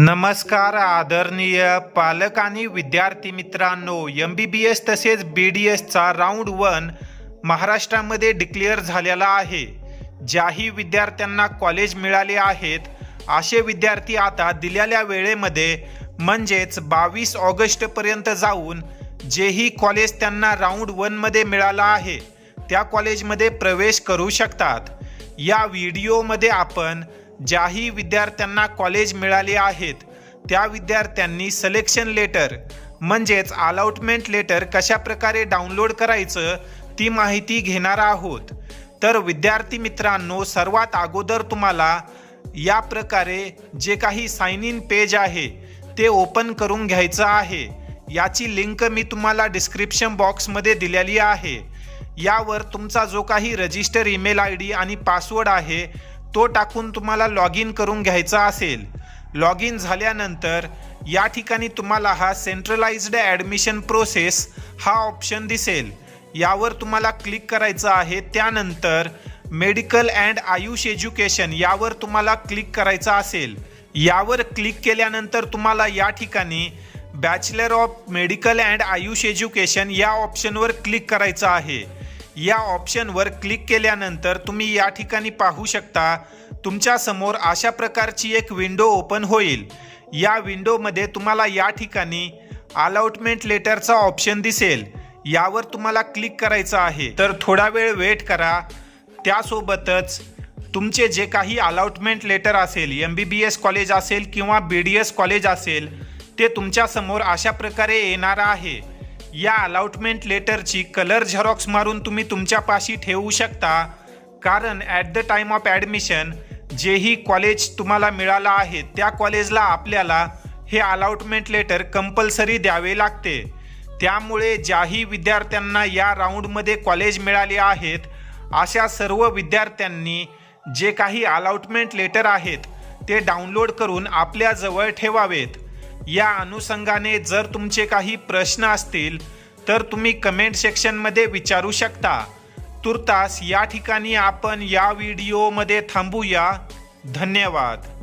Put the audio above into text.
नमस्कार आदरणीय पालक आणि विद्यार्थी मित्रांनो एम बी बी एस तसेच बी डी एसचा राऊंड वन महाराष्ट्रामध्ये डिक्लेअर झालेला आहे. ज्याही विद्यार्थ्यांना कॉलेज मिळाले आहेत असे विद्यार्थी आता दिलेल्या वेळेमध्ये म्हणजेच बावीस ऑगस्टपर्यंत जाऊन जेही कॉलेज त्यांना राऊंड वनमध्ये मिळालं आहे त्या कॉलेजमध्ये प्रवेश करू शकतात. या व्हिडिओमध्ये आपण ज्याही विद्यार्थ्यांना कॉलेज मिळाले आहेत त्या विद्यार्थ्यांनी सिलेक्शन लेटर म्हणजेच अलॉटमेंट लेटर कशा प्रकारे डाउनलोड करायचं ती माहिती घेणार आहोत. तर विद्यार्थी मित्रांनो सर्वात अगोदर तुम्हाला या प्रकारे जे काही साइन इन पेज आहे ते ओपन करून घ्यायचं आहे. याची लिंक मी तुम्हाला डिस्क्रिप्शन बॉक्समध्ये दिलेली आहे. यावर तुमचा जो काही रजिस्टर ईमेल आय डी आणि पासवर्ड आहे तो टाकून तुम्हाला लॉग इन करून घ्यायचा असेल. लॉग इन झाल्यानंतर या ठिकाणी तुम्हाला हा सेंट्रलाइज्ड ॲडमिशन प्रोसेस हा ऑप्शन दिसेल. यावर तुम्हाला क्लिक करायचं आहे. त्यानंतर मेडिकल अँड आयुष एज्युकेशन यावर तुम्हाला क्लिक करायचं असेल. यावर क्लिक केल्यानंतर तुम्हाला या ठिकाणी bachelor of medical and Ayush education या ऑप्शनवर क्लिक करायचं आहे. या ऑप्शनवर क्लिक केल्यानंतर तुम्ही या ठिकाणी पाहू शकता तुमच्यासमोर अशा प्रकारची एक विंडो ओपन होईल. या विंडोमध्ये तुम्हाला या ठिकाणी अलॉटमेंट लेटरचा ऑप्शन दिसेल. यावर तुम्हाला क्लिक करायचं आहे. तर थोडा वेळ वेट करा. त्यासोबतच तुमचे जे काही अलॉटमेंट लेटर असेल M B B S college असेल किंवा बी डी एस कॉलेज असेल ते तुमच्यासमोर अशा प्रकारे येणार आहे. या अलॉटमेंट लेटरची कलर झेरॉक्स मारून तुम्ही तुमच्यापाशी ठेवू शकता. कारण at the time of admission जेही कॉलेज तुम्हाला मिळालं आहे त्या कॉलेजला आपल्याला हे अलॉटमेंट लेटर कंपल्सरी द्यावे लागते. त्यामुळे ज्याही विद्यार्थ्यांना या राऊंडमध्ये कॉलेज मिळाले आहेत अशा सर्व विद्यार्थ्यांनी जे काही अलॉटमेंट लेटर आहेत ते डाउनलोड करून आपल्याजवळ ठेवावेत. या अनुषंगाने जर तुमचे काही प्रश्न असतील तर तुम्ही कमेंट सेक्शनमध्ये विचारू शकता. तुर्तास या ठिकाणी आपण या व्हिडिओमध्ये थांबूया. धन्यवाद.